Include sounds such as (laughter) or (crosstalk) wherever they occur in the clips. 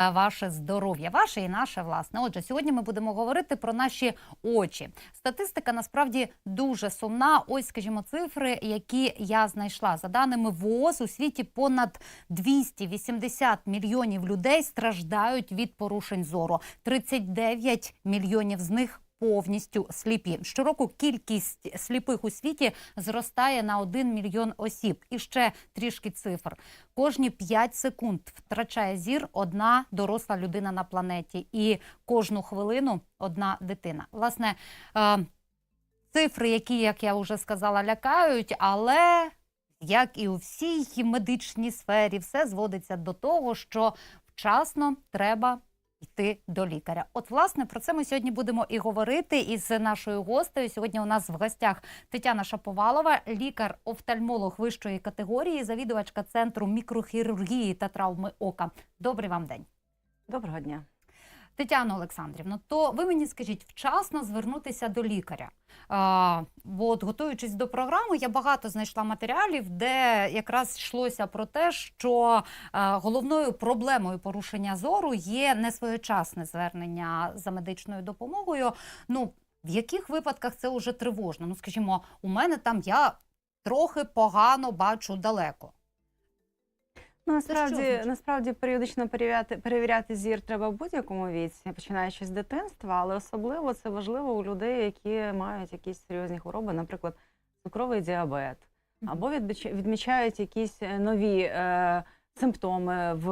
е, ваше здоров'я, ваше і наше власне. Отже, сьогодні ми будемо говорити про наші очі. Статистика насправді дуже сумна. Ось, скажімо, цифри, які я знайшла за даними ВООЗ, у світі понад 280 мільйонів людей страждають від порушень зору. 39 мільйонів з них повністю сліпі. Щороку кількість сліпих у світі зростає на 1 мільйон осіб. І ще трішки цифр. Кожні 5 секунд втрачає зір одна доросла людина на планеті, і кожну хвилину одна дитина. Власне, е, цифри, які, як я вже сказала, лякають, але як і у всій медичній сфері, все зводиться до того, що вчасно треба йти до лікаря. От, власне, про це ми сьогодні будемо і говорити із нашою гостею. Сьогодні у нас в гостях Тетяна Шаповалова, лікар-офтальмолог вищої категорії, завідувачка центру мікрохірургії та травми ока. Добрий вам день. Доброго дня. Тетяно Олександрівно, то ви мені скажіть, вчасно звернутися до лікаря. А, бо от готуючись до програми, я багато знайшла матеріалів, де якраз йшлося про те, що а, головною проблемою порушення зору є несвоєчасне звернення за медичною допомогою. Ну, в яких випадках це вже тривожно? Ну, скажімо, у мене там я трохи погано бачу далеко. Ну, насправді, насправді періодично перевіряти, перевіряти зір треба в будь-якому віці, починаючи з дитинства, але особливо це важливо у людей, які мають якісь серйозні хвороби, наприклад, цукровий діабет, або відмічають якісь е, нові е, симптоми, в,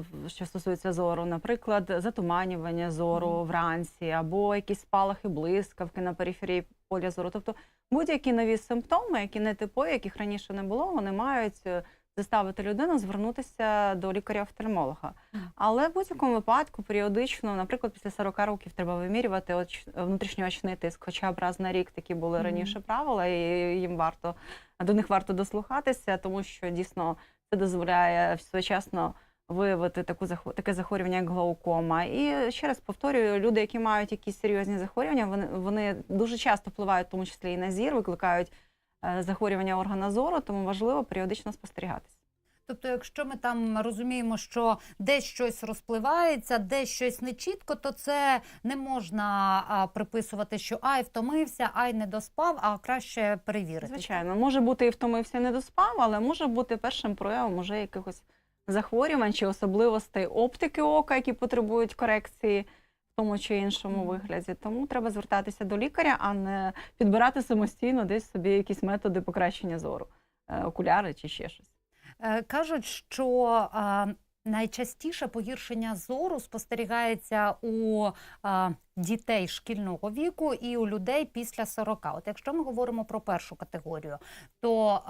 в- що стосується зору, наприклад, затуманювання зору вранці, або якісь спалахи блискавки на периферії поля зору. Тобто будь-які нові симптоми, які не типові, яких раніше не було, вони мають е, заставити людину звернутися до лікаря-офтальмолога. Але в будь-якому випадку періодично, наприклад, після 40 років треба вимірювати оч- внутрішньоочний тиск, хоча б раз на рік такі були раніше правила, і їм варто до них варто дослухатися, тому що дійсно це дозволяє своєчасно виявити таку таке захворювання, як глаукома. І ще раз повторюю, люди, які мають якісь серйозні захворювання, вони, вони дуже часто впливають, в тому числі і на зір, викликають захворювання органа зору, тому важливо періодично спостерігатися. Тобто, якщо ми там розуміємо, що десь щось розпливається, десь щось нечітко, то це не можна приписувати, що ай втомився, ай не доспав, а краще перевірити. Звичайно, може бути і втомився, і не доспав, але може бути першим проявом уже якихось захворювань чи особливостей оптики ока, які потребують корекції в тому чи іншому вигляді. Тому треба звертатися до лікаря, а не підбирати самостійно десь собі якісь методи покращення зору, е, окуляри чи ще щось. Е, Кажуть, що найчастіше погіршення зору спостерігається у дітей шкільного віку і у людей після 40. От якщо ми говоримо про першу категорію, то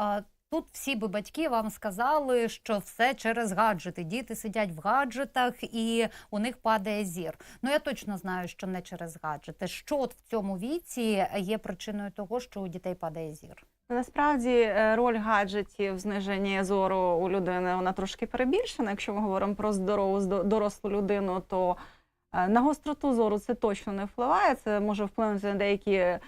тут всі би батьки вам сказали, що все через гаджети. Діти сидять в гаджетах і у них падає зір. Ну я точно знаю, що не через гаджети. Що от в цьому віці є причиною того, що у дітей падає зір? Насправді е, роль гаджетів в зниженні зору у людини вона трошки перебільшена. Якщо ми говоримо про здорову здо- дорослу людину, то е, на гостроту зору це точно не впливає. Це може вплинути на деякі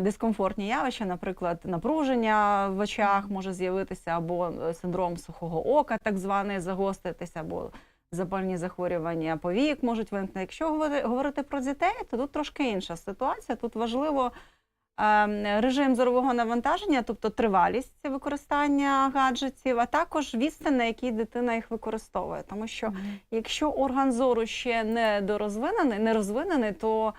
дискомфортні явища, наприклад, напруження в очах може з'явитися, або е, синдром сухого ока, так званий, загостритися, або запальні захворювання повік можуть виникнути. Якщо говорити про дітей, то тут трошки інша ситуація. Тут важливо е, режим зорового навантаження, тобто тривалість використання гаджетів, а також відстань, на якій дитина їх використовує. Тому що якщо орган зору ще не дорозвинений, не розвинений, то е,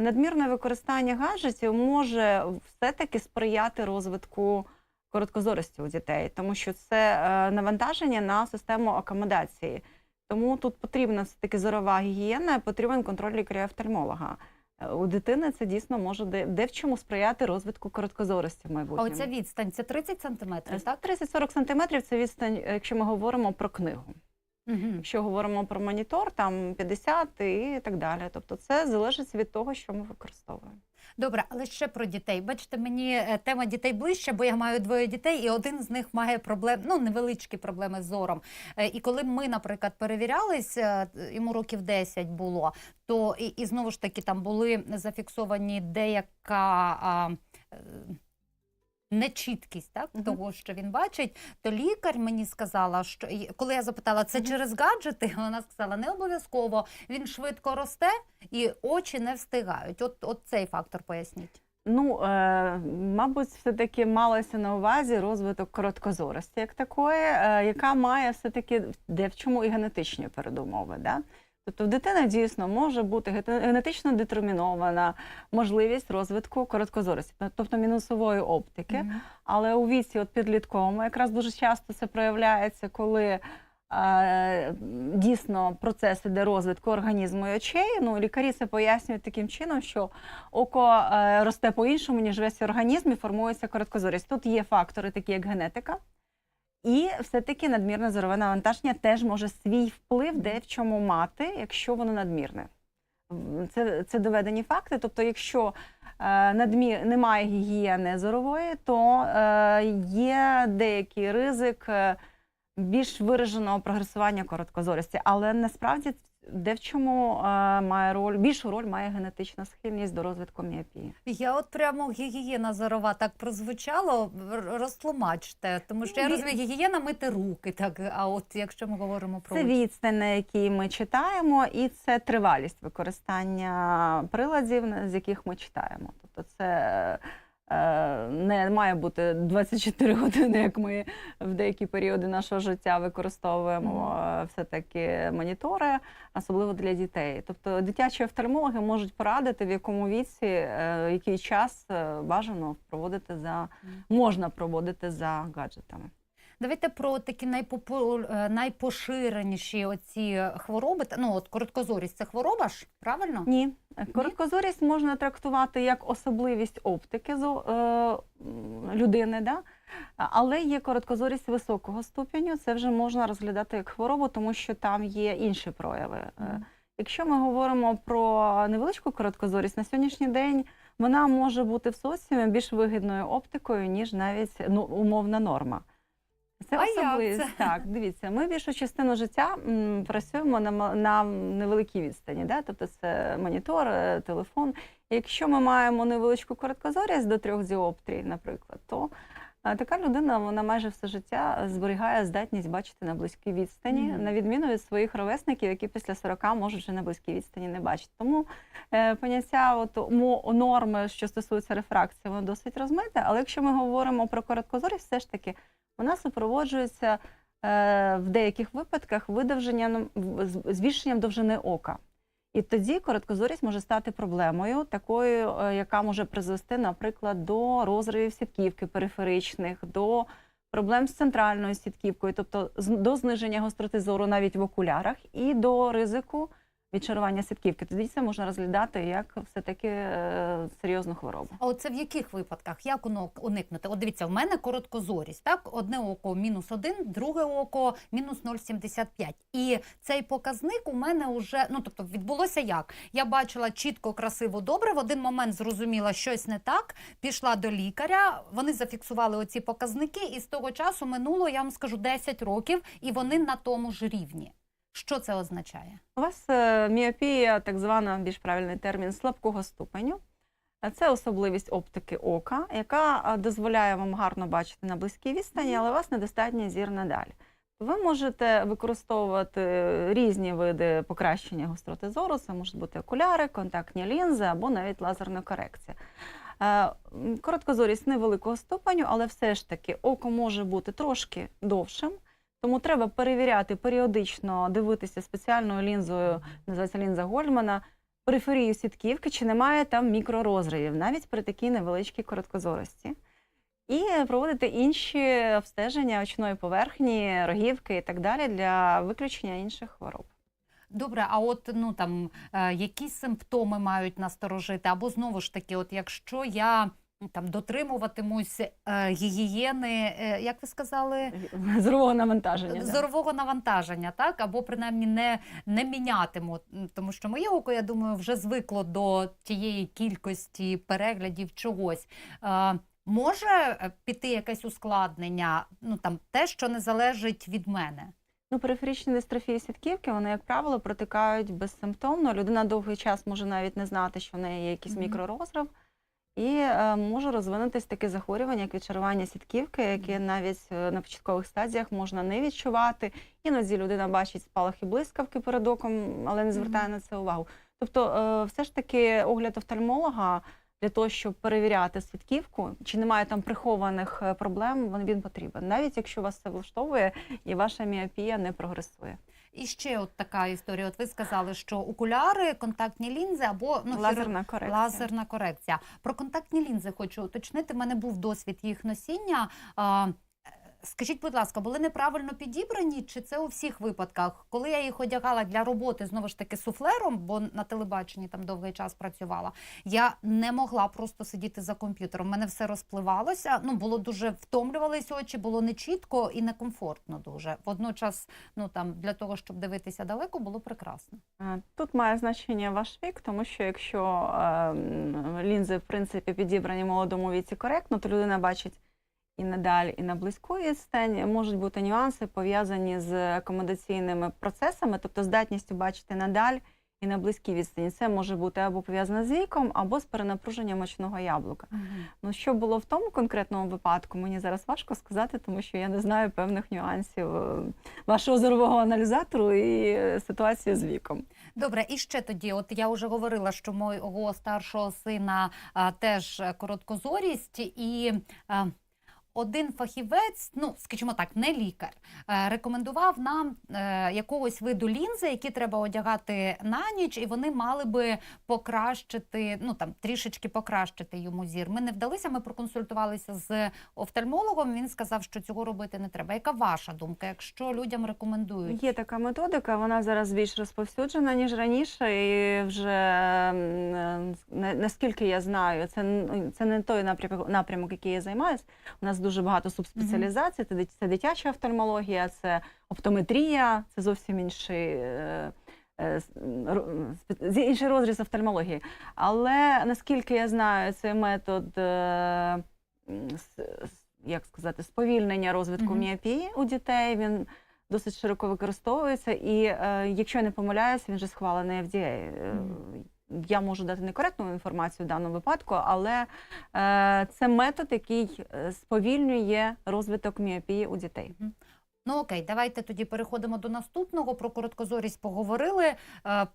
надмірне використання гаджетів може все-таки сприяти розвитку короткозорості у дітей, тому що це е, навантаження на систему акомодації. Тому тут потрібна все-таки зорова гігієна, потрібен контроль лікаря-офтальмолога. Е, У дитини це дійсно може де, де в чому сприяти розвитку короткозорості в А оця відстань це 30 сантиметрів, так? 30-40 сантиметрів це відстань, е, якщо ми говоримо про книгу. Угу. Якщо говоримо про монітор, там 50 і так далі. Тобто це залежить від того, що ми використовуємо. Добре, але ще про дітей. Бачите, мені е, тема дітей ближче, бо я маю двоє дітей, і один з них має проблем, ну невеличкі проблеми з зором. Е, І коли ми, наприклад, перевірялись, е, йому років 10 було, то і, і знову ж таки там були зафіксовані деяка. а, нечіткість так Мгм. того, що він бачить, то лікар мені сказала, що коли я запитала, це Мгм. через гаджети, (laughs) вона сказала, не обов'язково. Він швидко росте і очі не встигають. От, от цей фактор поясніть. Ну, е, мабуть, все-таки малося на увазі розвиток короткозорості як такої, е, яка має все-таки де в чому і генетичні передумови. Да? Тобто в дитини дійсно може бути генетично детермінована можливість розвитку короткозорості, тобто мінусової оптики. Мгм. Але у віці от підлітковому якраз дуже часто це проявляється, коли е, дійсно процес іде розвитку організму і очей. Ну, лікарі це пояснюють таким чином, що око е, росте по-іншому, ніж весь організм, і формується короткозорість. Тут є фактори, такі як генетика. І все-таки надмірне зорове навантаження теж може свій вплив де в чому мати, якщо воно надмірне. Це, це доведені факти. Тобто, якщо е, надмір, немає гігієни зорової, то е, є деякий ризик е, більш вираженого прогресування короткозорості. Але насправді де в чому е, має роль, більшу роль має генетична схильність до розвитку міопії. Я от прямо гігієна зорова так прозвучало, розтлумачте, тому що я розумію, гігієна мити руки, так, а от якщо ми говоримо про Це на якій ми читаємо, і це тривалість використання приладів, з яких ми читаємо. Тобто це не має бути 24 години, як ми в деякі періоди нашого життя використовуємо е, все-таки монітори, особливо для дітей. Тобто дитячі офтальмологи можуть порадити, в якому віці, е, який час е, бажано проводити за можна проводити за гаджетами. Давайте про такі найпопу... е, найпоширеніші оці хвороби. Ну, от короткозорість це хвороба ж, правильно? Ні, короткозорість можна трактувати як особливість оптики е, людини, да? але є короткозорість високого ступеню. Це вже можна розглядати як хворобу, тому що там є інші прояви. Мгм. Якщо ми говоримо про невеличку короткозорість, на сьогоднішній день вона може бути в соціумі більш вигідною оптикою, ніж навіть ну, умовна норма. Це це? Так, дивіться, ми більшу частину життя м, працюємо на, ма- на невеликій відстані, да? тобто це монітор, е, телефон. Якщо ми маємо невеличку короткозорість до трьох діоптрій, наприклад, то така людина вона майже все життя зберігає здатність бачити на близькій відстані, Мгм. на відміну від своїх ровесників, які після 40 можуть вже на близькій відстані не бачити. Тому е, поняття от, норми, що стосується рефракції, воно досить розмите. Але якщо ми говоримо про короткозорість, все ж таки вона супроводжується е, в деяких випадках видовженням збільшенням довжини ока. І тоді короткозорість може стати проблемою, такою, е, яка може призвести, наприклад, до розривів сітківки периферичних, до проблем з центральною сітківкою, тобто до зниження гостроти зору навіть в окулярах, і до ризику відчарування сітківки. Тоді це можна розглядати як все-таки е, серйозну хворобу. А оце в яких випадках? Як уно- уникнути? От дивіться, в мене короткозорість, так? Одне око мінус один, друге око мінус 0,75. І цей показник у мене вже, ну тобто відбулося як? Я бачила чітко, красиво, добре. В один момент зрозуміла щось не так. Пішла до лікаря. Вони зафіксували оці показники, і з того часу минуло, я вам скажу, 10 років, і вони на тому ж рівні. Що це означає? У вас е, міопія, так звана більш правильний термін, слабкого ступеню. Це особливість оптики ока, яка е, дозволяє вам гарно бачити на близькій відстані, але у вас недостатній зір надалі. Ви можете використовувати різні види покращення гостроти зору. Це можуть бути окуляри, контактні лінзи або навіть лазерна корекція. Е, Короткозорість невеликого ступеню, але все ж таки око може бути трошки довшим. Тому треба перевіряти періодично, дивитися спеціальною лінзою, називається лінза Гольмана, периферію сітківки, чи немає там мікророзривів, навіть при такій невеличкій короткозорості. І проводити інші обстеження очної поверхні, рогівки і так далі для виключення інших хвороб. Добре, а от ну там е, які симптоми мають насторожити? Або знову ж таки, от якщо я там дотримуватимусь е, гігієни, е, як ви сказали, (laughs) Зорового навантаження. да. зорового навантаження, так або принаймні не, не мінятиму, тому що моє око, я думаю, вже звикло до тієї кількості переглядів чогось. Е, може е, піти якесь ускладнення, ну там те, що не залежить від мене. Ну, периферичні дистрофії сітківки, вони, як правило, протикають безсимптомно. Людина довгий час може навіть не знати, що в неї є якийсь Мгм. мікророзрив. І е, може розвинутись таке захворювання, як відчарування сітківки, яке навіть е, на початкових стадіях можна не відчувати. Іноді людина бачить спалахи блискавки перед оком, але не звертає на це увагу. Тобто, е, все ж таки огляд офтальмолога для того, щоб перевіряти сітківку, чи немає там прихованих проблем, він потрібен. Навіть якщо вас це влаштовує і ваша міопія не прогресує. І ще от така історія. От ви сказали, що окуляри, контактні лінзи або ну, лазерна Лазерна корекція. Лазерна корекція. Про контактні лінзи хочу уточнити. У мене був досвід їх носіння. Скажіть, будь ласка, були неправильно підібрані, чи це у всіх випадках? Коли я їх одягала для роботи знову ж таки суфлером, бо на телебаченні там довгий час працювала, я не могла просто сидіти за комп'ютером. У мене все розпливалося. Ну було дуже втомлювались очі, було нечітко і некомфортно дуже. Водночас, ну там для того, щоб дивитися далеко, було прекрасно. Е, Тут має значення ваш вік, тому що якщо е, лінзи в принципі підібрані молодому віці коректно, то людина бачить і на даль, і на близьку відстань. Можуть бути нюанси пов'язані з акомодаційними процесами, тобто здатністю бачити на даль і на близькій відстані. Це може бути або пов'язано з віком, або з перенапруженням очного яблука. Ну, що було в тому конкретному випадку, мені зараз важко сказати, тому що я не знаю певних нюансів е, вашого зорового аналізатору і е, ситуації з віком. Добре, і ще тоді, от я вже говорила, що мого старшого сина а, теж е, короткозорість, і а, один фахівець, ну скажімо так, не лікар, е, рекомендував нам е, якогось виду лінзи, які треба одягати на ніч, і вони мали би покращити, ну там трішечки покращити йому зір. Ми не вдалися, ми проконсультувалися з офтальмологом. Він сказав, що цього робити не треба. Яка ваша думка, якщо людям рекомендують? Є така методика, вона зараз більш розповсюджена, ніж раніше, і вже е, наскільки я знаю, це, це не той напрямок, напрямок, який я займаюся. У нас дуже багато субспеціалізацій. Це, дит- це дитяча офтальмологія, це оптометрія, це зовсім інший. е, е, інший розріз офтальмології. Але наскільки я знаю, цей метод, е, як сказати, сповільнення розвитку Мгм. міопії у дітей, він досить широко використовується. І якщо я не помиляюся, він вже схвалений FDA. Е, Мгм. Я можу дати некоректну інформацію в даному випадку, але е, це метод, який е, сповільнює розвиток міопії у дітей. Ну окей, давайте тоді переходимо до наступного. Про короткозорість поговорили. Е,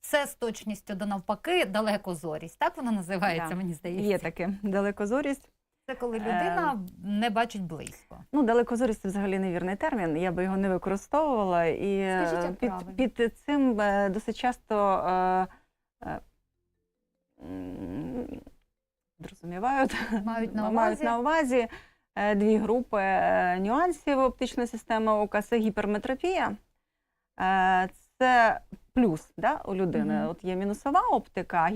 Все з точністю до навпаки, далекозорість. Так воно називається, Да. мені здається. Є таке далекозорість. Це коли людина не бачить близько. Ну, далекозорість це взагалі невірний термін. Я би його не використовувала. І е, Скажіть, як під, під цим е, досить часто е, е, зрозумівають, Мають на мають увазі? на увазі е, дві групи е, нюансів оптичної системи ока. Це гіперметропія. Е, Це плюс да, у людини. Мгм. От є мінусова оптика, а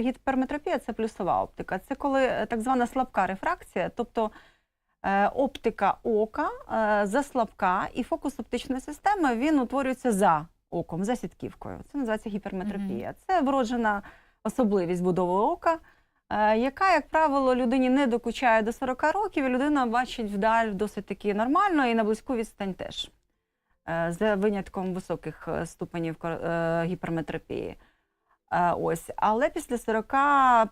гіперметропія це плюсова оптика. Це коли е, так звана слабка рефракція, тобто е, оптика ока е, заслабка, і фокус оптичної системи він утворюється за оком, за сітківкою. Це називається гіперметропія. Це вроджена особливість будови ока. е, Яка, як правило, людині не докучає до 40 років, і людина бачить вдаль досить таки нормально і на близьку відстань теж, е, за винятком високих е, ступенів гіперметропії. Ось, але після 40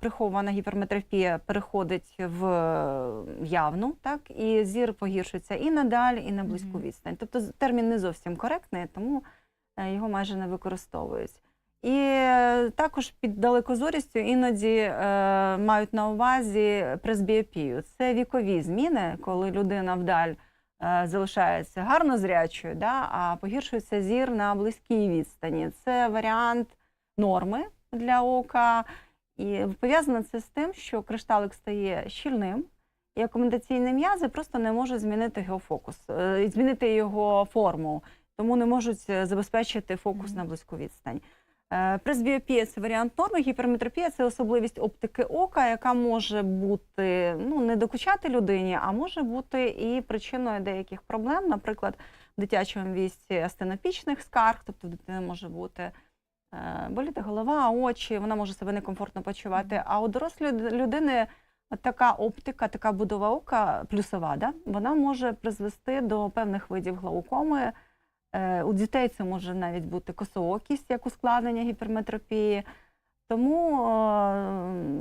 прихована гіперметропія переходить в явну, так і зір погіршується і на даль, і на близьку відстань. Тобто термін не зовсім коректний, тому його майже не використовують. І е, також під далекозорістю іноді е, мають на увазі пресбіопію. Це вікові зміни, коли людина вдаль е, залишається гарно зрячою, да, а погіршується зір на близькій відстані. Це варіант норми для ока. І пов'язано це з тим, що кришталик стає щільним, і акомодаційні м'язи просто не можуть змінити його фокус, е, змінити його форму, тому не можуть е, забезпечити фокус на близьку відстань. Е, Пресбіопія це варіант норми, гіперметропія це особливість оптики ока, яка може бути ну не докучати людині, а може бути і причиною деяких проблем, наприклад, в дитячому віці астенопічних скарг, тобто в дитини може бути е, боліти голова, очі, вона може себе некомфортно почувати. А у дорослої людини така оптика, така будова ока плюсова, да, вона може призвести до певних видів глаукоми. Е, У дітей це може навіть бути косоокість, як ускладнення гіперметропії. Тому е,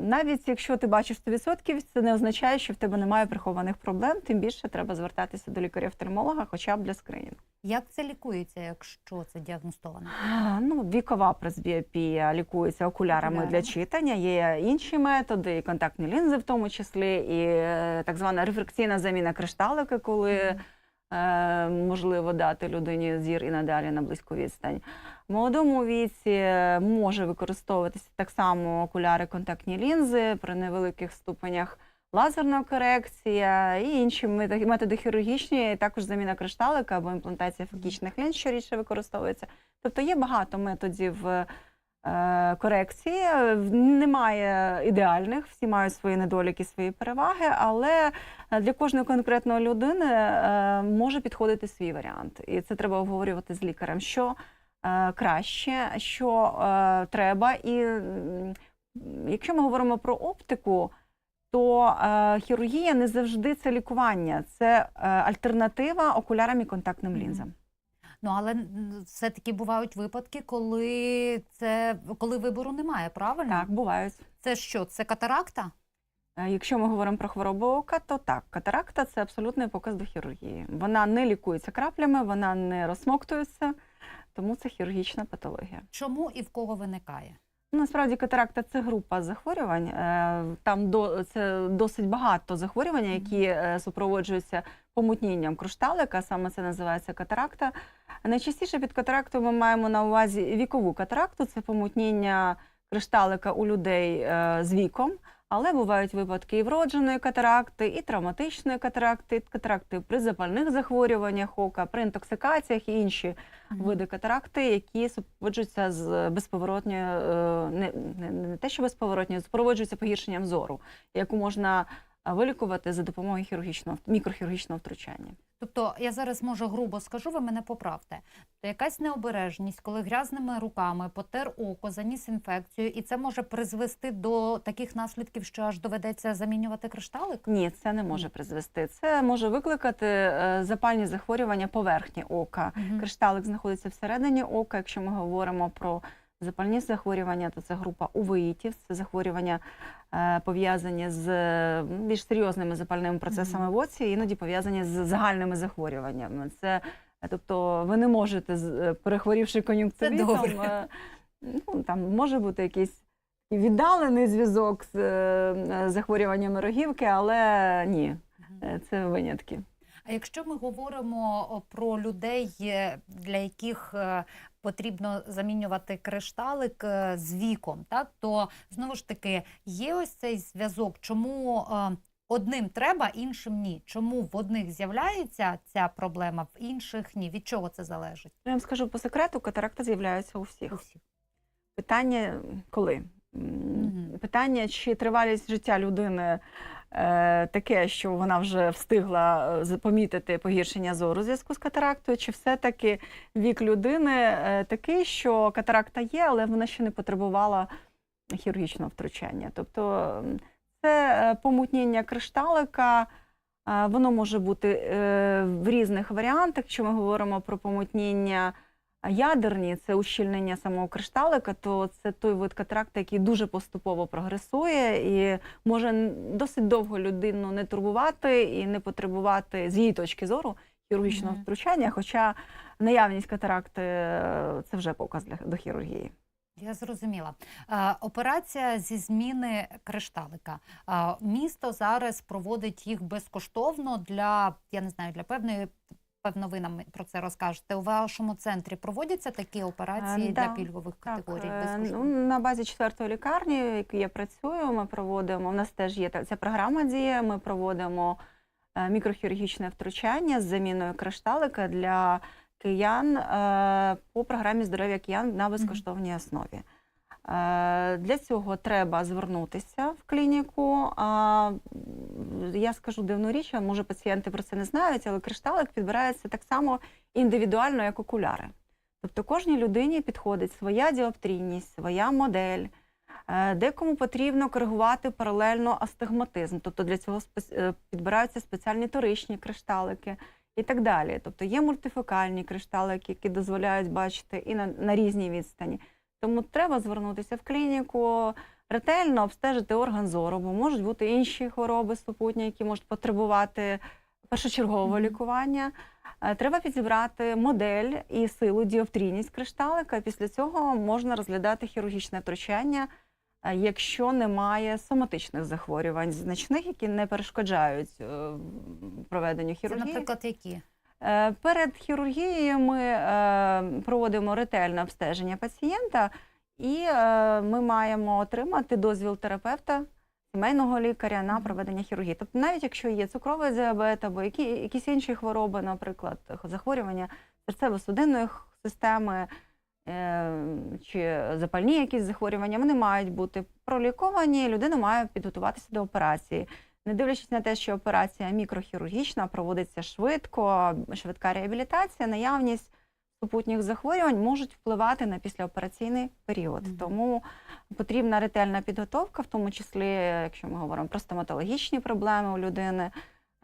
навіть якщо ти бачиш 100%, це не означає, що в тебе немає прихованих проблем. Тим більше треба звертатися до лікаря-офтальмолога, хоча б для скринінгу. Як це лікується, якщо це діагностовано? Ну, вікова пресбіопія лікується окулярами Окуляри. для читання. Є інші методи, і контактні лінзи, в тому числі, і е, так звана рефракційна заміна кришталика, коли е, можливо дати людині зір і надалі на близьку відстань. В молодому віці е, може використовуватися так само окуляри, контактні лінзи при невеликих ступенях. Лазерна корекція і інші методи хірургічні, також заміна кришталика або імплантація фокічних лінз, що рідше використовується. Тобто є багато методів е, корекції. Е, Немає ідеальних, всі мають свої недоліки, свої переваги, але е, для кожної конкретної людини е, може підходити свій варіант. І це треба обговорювати з лікарем, що е, краще, що е, треба. І якщо ми говоримо про оптику, то е, хірургія не завжди це лікування, це е, альтернатива окулярам і контактним лінзам. Ну але все-таки бувають випадки, коли це коли вибору немає, правильно? Так, бувають. Це що? Це катаракта? Е, Якщо ми говоримо про хворобу ока, то так, катаракта це абсолютний показ до хірургії. Вона не лікується краплями, вона не розсмоктується, тому це хірургічна патологія. Чому і в кого виникає? Насправді катаракта це група захворювань. е, Там до це досить багато захворювань, які е, супроводжуються помутнінням крушталика. Саме це називається катаракта. Найчастіше під катарактою ми маємо на увазі вікову катаракту. Це помутніння кришталика у людей е, з віком. Але бувають випадки і вродженої катаракти, і травматичної катаракти, і катаракти при запальних захворюваннях ока, при інтоксикаціях і інші види катаракти, які супроводжуються з безповоротньою, е, не, не, не те, що безповоротньою, супроводжуються погіршенням зору, яку можна вилікувати за допомогою хірургічного мікрохірургічного втручання. Тобто я зараз може грубо скажу, ви мене поправте. То якась необережність, коли грязними руками потер око, заніс інфекцію, і це може призвести до таких наслідків, що аж доведеться замінювати кришталик? Ні, це не може призвести. Це може викликати е, запальні захворювання поверхні ока. Мгм. Кришталик знаходиться всередині ока. Якщо ми говоримо про запальні захворювання, то це група увеїтів, це захворювання е, пов'язані з більш серйозними запальними процесами в оці, іноді пов'язані з загальними захворюваннями. Це е, тобто ви не можете, е, перехворівши кон'юнктивітом, е, ну, там може бути якийсь віддалений зв'язок з е, захворюваннями рогівки, але ні, це винятки. А якщо ми говоримо про людей, е, для яких е, потрібно замінювати кришталик е, з віком, так то знову ж таки є ось цей зв'язок, чому одним треба, іншим ні. Чому в одних з'являється ця проблема, в інших ні? Від чого це залежить? Я вам скажу по секрету, катаракта з'являється у всіх. У всіх. Питання коли? Питання, чи тривалість життя людини таке, що вона вже встигла е, помітити погіршення зору у зв'язку з катарактою, чи все-таки вік людини е, такий, що катаракта є, але вона ще не потребувала хірургічного втручання. Тобто це е, помутніння кришталика. е, Воно може бути е, в різних варіантах. Якщо ми говоримо про помутніння ядерні, це ущільнення самого кришталика, то це той вид катаракти, який дуже поступово прогресує і може досить довго людину не турбувати і не потребувати з її точки зору хірургічного Мгм. втручання. Хоча наявність катаракти е, це вже показ для до хірургії. Я зрозуміла. Е, Операція зі зміни кришталика. Е, Місто зараз проводить їх безкоштовно для, я не знаю, для певної. Певно, ви нам про це розкажете. У вашому центрі проводяться такі операції Е, для да. пільгових категорій е, безкоштовно? ну, на базі четвертої лікарні, в якій я працюю, ми проводимо. У нас теж є ця програма діє. Ми проводимо е, мікрохірургічне втручання з заміною кришталика для киян по програмі здоров'я киян на безкоштовній основі. Е, Для цього треба звернутися в клініку. Я скажу дивну річ, може пацієнти про це не знають, але кришталик підбирається так само індивідуально, як окуляри. Тобто кожній людині підходить своя діоптрійність, своя модель. Е, Декому потрібно коригувати паралельно астигматизм, тобто для цього е, підбираються спеціальні торичні кришталики і так далі. Тобто є мультифокальні кришталики, які дозволяють бачити і на, на різній відстані. Тому треба звернутися в клініку, ретельно обстежити орган зору, бо можуть бути інші хвороби супутні, які можуть потребувати першочергового лікування. Е, Треба підібрати модель і силу діоптрійність кришталика. Після цього можна розглядати хірургічне втручання, е, якщо немає соматичних захворювань значних, які не перешкоджають е, проведенню Це, наприклад, які? Е, Перед хірургією ми е, проводимо ретельне обстеження пацієнта, і е, ми маємо отримати дозвіл терапевта, сімейного лікаря на проведення хірургії. Тобто, навіть якщо є цукровий діабет або які, якісь інші хвороби, наприклад, захворювання серцево-судинної системи чи запальні якісь захворювання, вони мають бути проліковані, людина має підготуватися до операції. Не дивлячись на те, що операція мікрохірургічна проводиться швидко, швидка реабілітація, наявність супутніх захворювань можуть впливати на післяопераційний період. Мгм. Тому потрібна ретельна підготовка, в тому числі, якщо ми говоримо про стоматологічні проблеми у людини.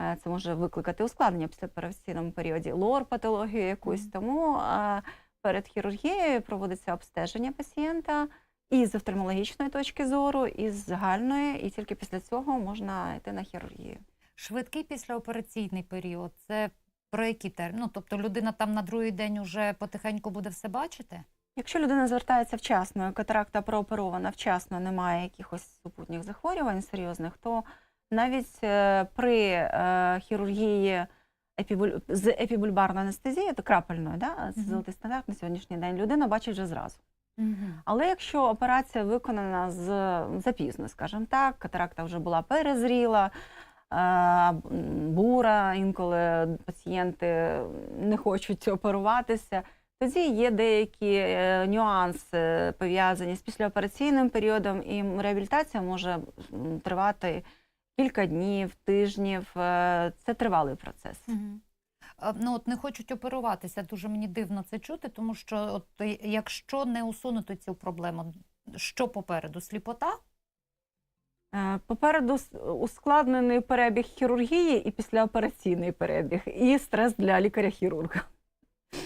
е, Це може викликати ускладнення післяопераційному періоді, лор-патологію якусь. Мгм. Тому е, перед хірургією проводиться обстеження пацієнта і з офтальмологічної точки зору, і з загальної, і тільки після цього можна йти на хірургію. Швидкий післяопераційний період. Це про який термін? Ну, тобто людина там на другий день уже потихеньку буде все бачити? Якщо людина звертається вчасно, і катаракта прооперована вчасно, немає якихось супутніх захворювань серйозних, то навіть е, при е, хірургії епібуль... з епібульбарною анестезією, то крапельною, да, це золотий стандарт на сьогоднішній день, людина бачить вже зразу. Але якщо операція виконана з запізно, скажімо так, катаракта вже була перезріла, е, бура, інколи пацієнти не хочуть оперуватися. Тоді є деякі е, нюанси пов'язані з післяопераційним періодом, і реабілітація може тривати кілька днів, тижнів. Е, Це тривалий процес. Ну, от не хочуть оперуватися. Дуже мені дивно це чути, тому що от е, якщо не усунути цю проблему, що попереду? Сліпота? Е, Попереду ускладнений перебіг хірургії і післяопераційний перебіг, і стрес для лікаря-хірурга.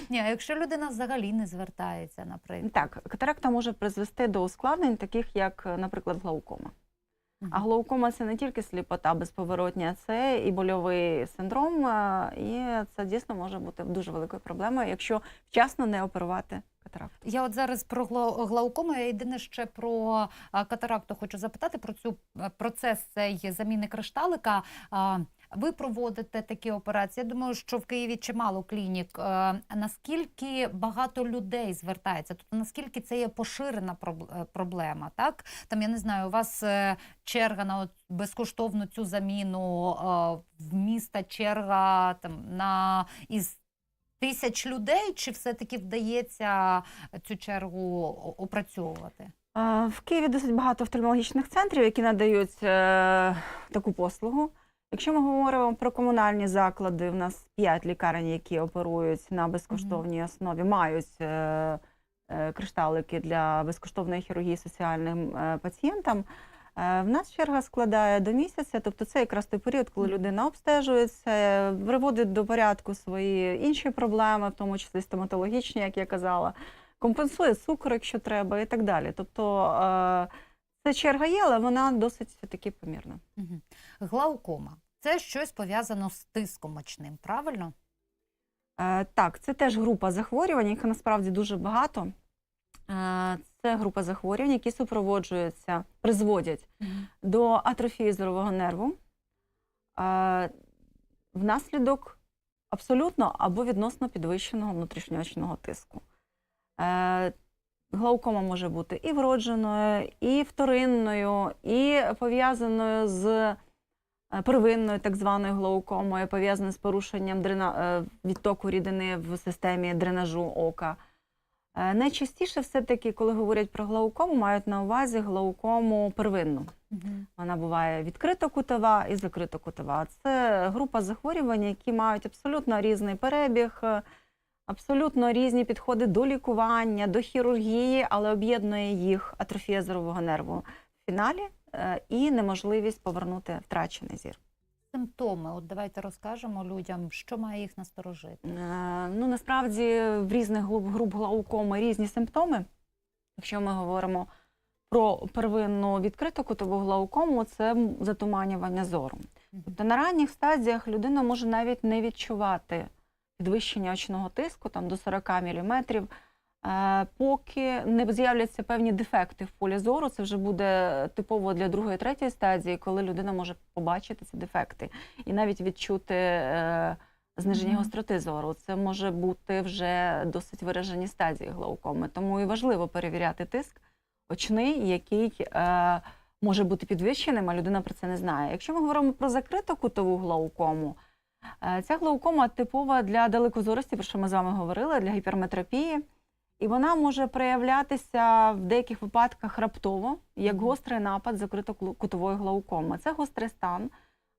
Ні, а якщо людина взагалі не звертається, наприклад. Так, катаракта може призвести до ускладнень, таких як, наприклад, глаукома. А глаукома це не тільки сліпота безповоротня, це і больовий синдром, і це дійсно може бути дуже великою проблемою, якщо вчасно не оперувати катаракту. Я от зараз про гла- глаукому, я єдине ще про катаракту хочу запитати про цю е, процес цієї заміни кришталика. Ви проводите такі операції. Я думаю, що в Києві чимало клінік. Е, Наскільки багато людей звертається? Тобто наскільки це є поширена е, проблема? Так там я не знаю, у вас е, черга на безкоштовну цю заміну в міста черга там на із тисяч людей, чи все-таки вдається цю чергу опрацьовувати? В Києві досить багато офтальмологічних центрів, які надають таку послугу. Якщо ми говоримо про комунальні заклади, в нас 5 лікарень, які оперують на безкоштовній основі, мають е, е, кришталики для безкоштовної хірургії соціальним е, пацієнтам. Е, В нас черга складає до місяця, тобто це якраз той період, коли людина обстежується, приводить до порядку свої інші проблеми, в тому числі стоматологічні, як я казала, компенсує цукор, якщо треба, і так далі. Тобто е, це черга є, але вона досить таки помірна. Угу. Глаукома це щось пов'язано з тиском мочним, правильно? Е, Так, це теж група захворювань, їх насправді дуже багато. Е, Це група захворювань, які супроводжуються, призводять до атрофії зорового нерву е, внаслідок абсолютно або відносно підвищеного внутрішньоочного тиску. Глаукома може бути і вродженою, і вторинною, і пов'язаною з е, первинною так званою глаукомою, пов'язаною з порушенням дрена... е, відтоку рідини в системі дренажу ока. Е, Найчастіше все-таки, коли говорять про глаукому, мають на увазі глаукому первинну. Угу. Вона буває відкрито-кутова і закрито-кутова. Це група захворювань, які мають абсолютно різний перебіг, абсолютно різні підходи до лікування, до хірургії, але об'єднує їх атрофія зорового нерву в фіналі е, і неможливість повернути втрачений зір. Симптоми, от давайте розкажемо людям, що має їх насторожити. Е, Ну, насправді в різних груп, груп глаукоми різні симптоми. Якщо ми говоримо про первинну відкриту кутову глаукому, це затуманювання зору. Тобто на ранніх стадіях людина може навіть не відчувати підвищення очного тиску там, до 40 мм, поки не з'являться певні дефекти в полі зору. Це вже буде типово для другої, третьої стадії, коли людина може побачити ці дефекти і навіть відчути е, зниження Мгм. гостроти зору. Це може бути вже досить виражені стадії глаукоми. Тому і важливо перевіряти тиск очний, який е, може бути підвищеним, а людина про це не знає. Якщо ми говоримо про закриту кутову глаукому, е, ця глаукома типова для далекозорості, про що ми з вами говорили, для гіперметропії. І вона може проявлятися в деяких випадках раптово, як гострий напад закритокутової глаукоми. Це гострий стан.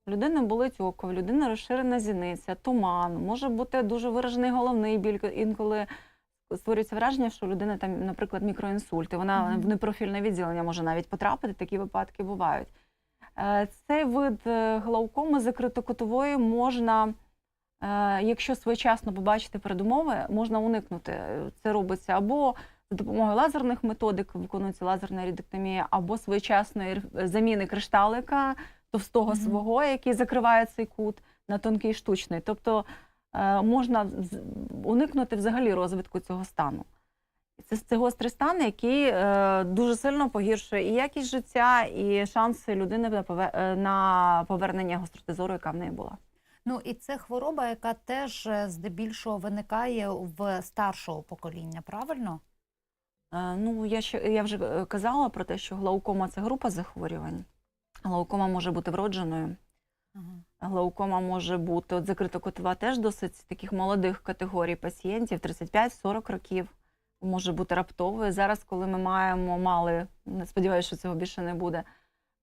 У людини болить око, в людини розширена зіниця, туман, може бути дуже виражений головний біль. Інколи створюється враження, що у людини там, наприклад, мікроінсульт, і вона в непрофільне відділення може навіть потрапити. Такі випадки бувають. Е, Цей вид е, глаукоми закритокутової можна, е, якщо своєчасно побачити передумови, можна уникнути. Це робиться або за допомогою лазерних методик виконується лазерна рідектомія, або своєчасної заміни кришталика товстого Мгм. свого, який закриває цей кут, на тонкий штучний. Тобто можна уникнути взагалі розвитку цього стану. Це, це гострий стан, який е, дуже сильно погіршує і якість життя, і шанси людини на, е, на повернення гостроти зору, яка в неї була. Ну і це хвороба, яка теж е, здебільшого виникає в старшого покоління, правильно? Е, Ну, я ще я вже е, казала про те, що глаукома це група захворювань. Глаукома може бути вродженою. Глаукома може бути от закрита котова теж досить таких молодих категорій пацієнтів, 35-40 років. Може бути раптовою. Зараз, коли ми маємо мали, не сподіваюся, що цього більше не буде,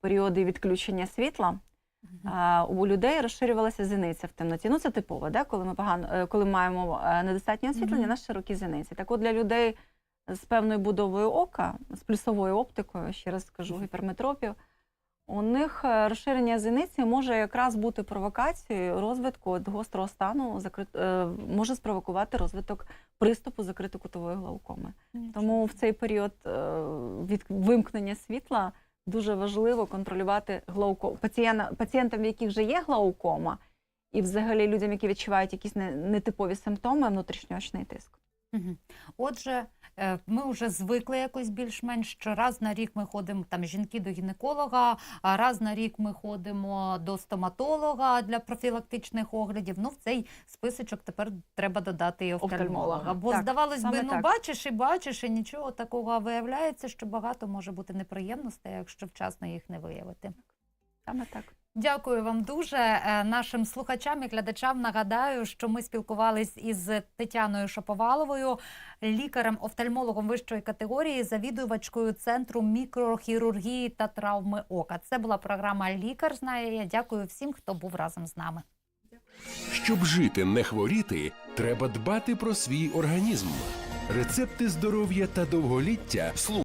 періоди відключення світла, а, у людей розширювалася зіниця в темноті. Ну, це типово, да? коли ми погано, е, коли маємо е, недостатнє освітлення, Мгм. у нас широкі зіниці. Так от для людей з певною будовою ока, з плюсовою оптикою, ще раз скажу, гіперметропів, у них е, розширення зіниці може якраз бути провокацією розвитку от гострого стану, закрит, е, може спровокувати розвиток приступу закритокутової глаукоми. Тому в цей період е, від вимкнення світла дуже важливо контролювати глаукому пацієнта, пацієнтам, в яких вже є глаукома, і взагалі людям, які відчувають якісь не- нетипові симптоми, внутрішньоочний тиск. Отже, е, ми вже звикли якось більш-менш, що раз на рік ми ходимо там жінки до гінеколога, а раз на рік ми ходимо до стоматолога для профілактичних оглядів. Ну, в цей списочок тепер треба додати і офтальмолога. Офтальмолога. Бо Так, здавалось би, ну так. бачиш і бачиш, і нічого такого а виявляється, що багато може бути неприємностей, якщо вчасно їх не виявити. Саме так. Дякую вам дуже. Е, Нашим слухачам і глядачам нагадаю, що ми спілкувались із Тетяною Шаповаловою, лікарем-офтальмологом вищої категорії, завідувачкою центру мікрохірургії та травми ока. Це була програма Лікар знає. Я дякую всім, хто був разом з нами. Щоб жити, не хворіти, треба дбати про свій організм. Рецепти здоров'я та довголіття